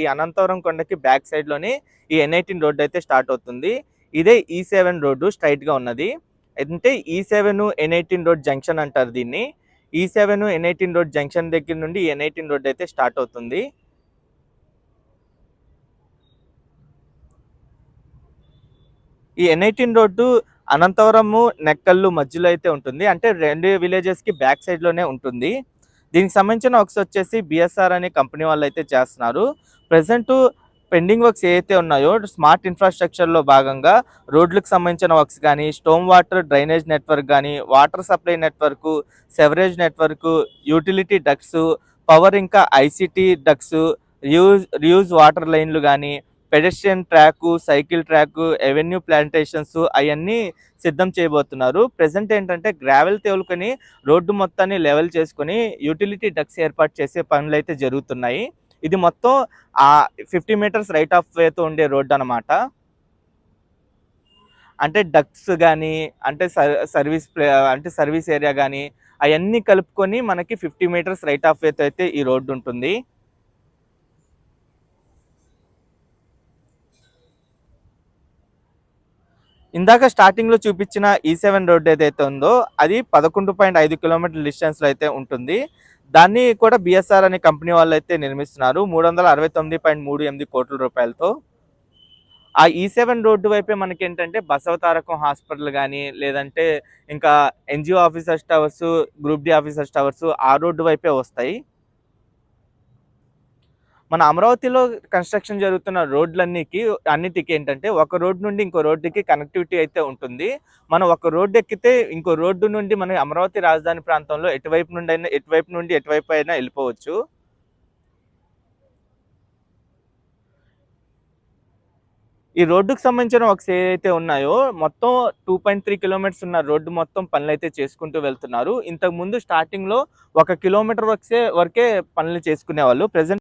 ఈ అనంతవరం కొండకి బ్యాక్ సైడ్లోనే ఈ ఎన్ ఎయిటీన్ రోడ్ అయితే స్టార్ట్ అవుతుంది. ఇదే e ఈ సెవెన్ రోడ్డు స్ట్రైట్గా ఉన్నది. అంటే e E seven N eighteen road junction అంటారు దీన్ని. E E seven N eighteen road junction దగ్గర నుండి ఎన్ ఎయిటీన్ రోడ్ అయితే స్టార్ట్ అవుతుంది. ఈ N eighteen road Anantavaram Nekkallu మధ్యలో అయితే ఉంటుంది. అంటే రెండు విలేజెస్కి బ్యాక్ సైడ్లోనే ఉంటుంది. దీనికి సంబంధించిన వర్క్స్ వచ్చేసి బిఎస్ఆర్ అనే కంపెనీ వాళ్ళు అయితే చేస్తున్నారు. ప్రజెంట్ పెండింగ్ వర్క్స్ ఏవైతే ఉన్నాయో స్మార్ట్ ఇన్ఫ్రాస్ట్రక్చర్లో భాగంగా రోడ్లకు సంబంధించిన వర్క్స్ కానీ స్టోమ్ వాటర్ డ్రైనేజ్ నెట్వర్క్ కానీ water supply network sewerage network utility ducts power ఇంకా ICT ducts reuse reuse water లైన్లు కానీ pedestrian track cycle track avenue plantations అవన్నీ సిద్ధం చేయబోతున్నారు. ప్రజెంట్ ఏంటంటే గ్రావెల్ తేలుకొని రోడ్డు మొత్తాన్ని లెవెల్ చేసుకొని యూటిలిటీ డక్స్ ఏర్పాటు చేసే పనులు అయితే జరుగుతున్నాయి. ఇది మొత్తం ఆ ఫిఫ్టీ మీటర్స్ రైట్ ఆఫ్ వేతో ఉండే రోడ్డు అనమాట అంటే డక్స్ కానీ అంటే సర్వీస్ అంటే సర్వీస్ ఏరియా కానీ అవన్నీ కలుపుకొని మనకి ఫిఫ్టీ మీటర్స్ రైట్ ఆఫ్ వేతో అయితే ఈ రోడ్డు ఉంటుంది. ఇందాక స్టార్టింగ్లో చూపించిన ఈ సెవెన్ రోడ్ ఏదైతే ఉందో అది పదకొండు పాయింట్ ఐదు కిలోమీటర్ల డిస్టెన్స్లో అయితే ఉంటుంది. దాన్ని కూడా బిఎస్ఆర్ అనే కంపెనీ వాళ్ళు అయితే నిర్మిస్తున్నారు. మూడు వందల అరవై తొమ్మిది పాయింట్ మూడు ఎనిమిది కోట్ల రూపాయలతో. ఆ e ఈ సెవెన్ రోడ్డు వైపే మనకి ఏంటంటే బసవతారకం హాస్పిటల్ కానీ లేదంటే ఇంకా NGO officers towers group D officers towers ఆ రోడ్డు వైపే వస్తాయి. మన అమరావతిలో కన్స్ట్రక్షన్ జరుగుతున్న రోడ్లన్నికి అన్నిటికీ ఏంటంటే ఒక రోడ్ నుండి ఇంకో రోడ్డుకి కనెక్టివిటీ అయితే ఉంటుంది. మనం ఒక రోడ్డు ఎక్కితే ఇంకో రోడ్డు నుండి మనం అమరావతి రాజధాని ప్రాంతంలో ఎటువైపు నుండి అయినా ఎటువైపు నుండి ఎటువైపు అయినా వెళ్ళిపోవచ్చు. ఈ రోడ్డుకు సంబంధించిన ఒక సే అయితే ఉన్నాయో మొత్తం టూ పాయింట్ త్రీ కిలోమీటర్స్ ఉన్న రోడ్డు మొత్తం పనులు అయితే చేసుకుంటూ వెళ్తున్నారు. ఇంతకు ముందు స్టార్టింగ్లో ఒక కిలోమీటర్ వరకే వరకే పనులు చేసుకునే వాళ్ళు ప్రెసెంట్